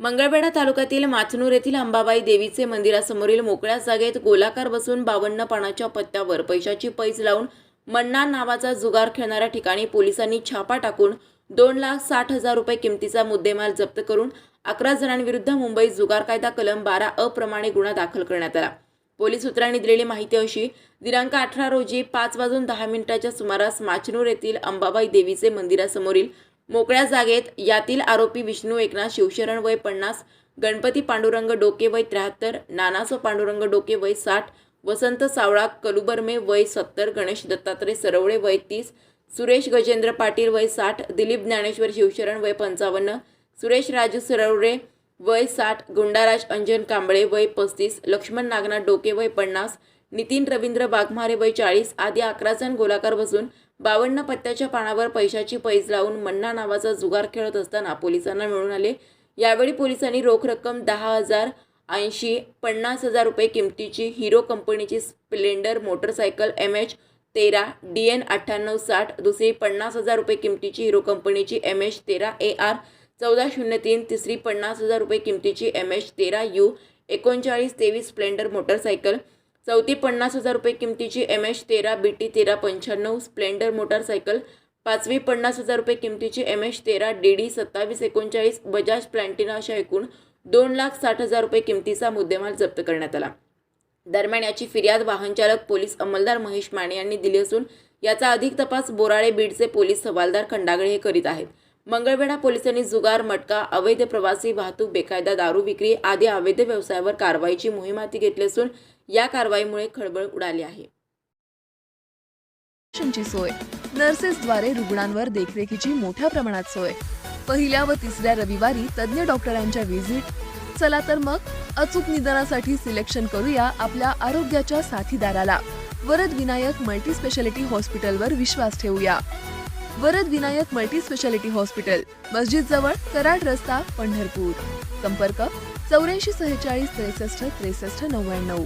मंगळवेढा तालुक्यातील माचनूर येथील अंबाबाई देवीचे मंदिरासमोरील मोकळ्या जागेत गोलाकार बसून बावन्न पानाच्या पत्त्यावर पैशाची पैज लावून मन्ना नावाचा जुगार खेळणाऱ्या ठिकाणी पोलिसांनी छापा टाकून दोन लाख साठ हजार रुपये किमतीचा मुद्देमाल जप्त करून अकरा जणांविरुद्ध मुंबई जुगार कायदा कलम बारा अप्रमाणे गुन्हा दाखल करण्यात आला. पोलीस सूत्रांनी दिलेली माहिती अशी दिनांक अठरा रोजी पाच वाजून दहा मिनिटाच्या सुमारास माचनूर येथील अंबाबाई देवीचे मंदिरासमोरील मोकळ्या जागेत यातील आरोपी विष्णू एकनाथ शिवशरण वय पन्नास गणपती पांडुरंग डोके वय त्र्याहत्तर नानासो पांडुरंग डोके वय साठ वसंत सावळा कलुबर्मे वय सत्तर गणेश दत्तात्रय सरवळे वय तीस सुरेश गजेंद्र पाटील वय साठ दिलीप ज्ञानेश्वर शिवशरण वय पंचावन्न सुरेश राजू सरवळे वय साठ गुंडाराज अंजन कांबळे वय पस्तीस लक्ष्मण नागनाथ डोके वय पन्नास नितीन रवींद्र बाघमारे वय चाळीस आदी अकरा जण गोलाकार बसून बावन्न पत्त्याच्या पानावर पैशाची पैज लावून मन्ना नावाचा जुगार खेळत असताना पोलिसांना मिळून आले. यावेळी पोलिसांनी रोख रक्कम दहा हजार ऐंशी पन्नास हजार रुपये किमतीची हिरो कंपनीची स्प्लेंडर मोटरसायकल एम एच तेरा डी एन अठ्ठ्याण्णव साठ दुसरी पन्नास हजार रुपये किमतीची हिरो कंपनीची एम एच तेरा ए आर चौदा शून्य तीन तिसरी पन्नास हजार रुपये किमतीची एम एच तेरा यू एकोणचाळीस तेवीस स्प्लेंडर मोटरसायकल चौथी पन्नास हजार रुपये किमतीची एम एच तेरा बी टी तेरा पंच्याण्णव स्प्लेंडर मोटारसायकल पाचवी पन्नास हजार रुपये किमतीची एम एच तेरा डी डी सत्तावीस एकोणचाळीस बजाज प्लॅन्टिना अशा एकूण दोन लाख साठ हजार रुपये किमतीचा मुद्देमाल जप्त करण्यात आला. दरम्यान याची फिर्याद वाहनचालक पोलीस अंमलदार महेश माने यांनी दिली असून याचा अधिक तपास बोराळे बीडचे पोलीस हवालदार खंडागळे हे करीत आहेत. मंगळवेढा पोलिसांनी जुगार मटका अवैध प्रवासी वाहतूक बेकायदा दारू विक्री आदी अवैध व्यवसायावर कारवाईची मोहीम हाती घेतली असून या कारवाईमुळे खळबळ उडाली आहे. सोय. नर्सेसद्वारे रुग्णांवर देखरेखीची मोठ्या प्रमाणात सोय. पहिल्या व तिसऱ्या रविवारी तज्ज्ञ डॉक्टरांच्या व्हिजिट. चला तर मग अचूक निदानासाठी सिलेक्शन करूया आपल्या आरोग्याच्या साथीदाराला. वरद विनायक मल्टी स्पेशालिटी हॉस्पिटलवर विश्वास ठेवूया. Varad Vinayak multi speciality hospital मस्जिद जवळ कराड रस्ता पंढरपूर. संपर्क चौऱ्याऐंशी सेहेचाळीस त्रेसष्ट त्रेसष्ट नव्याण्णव.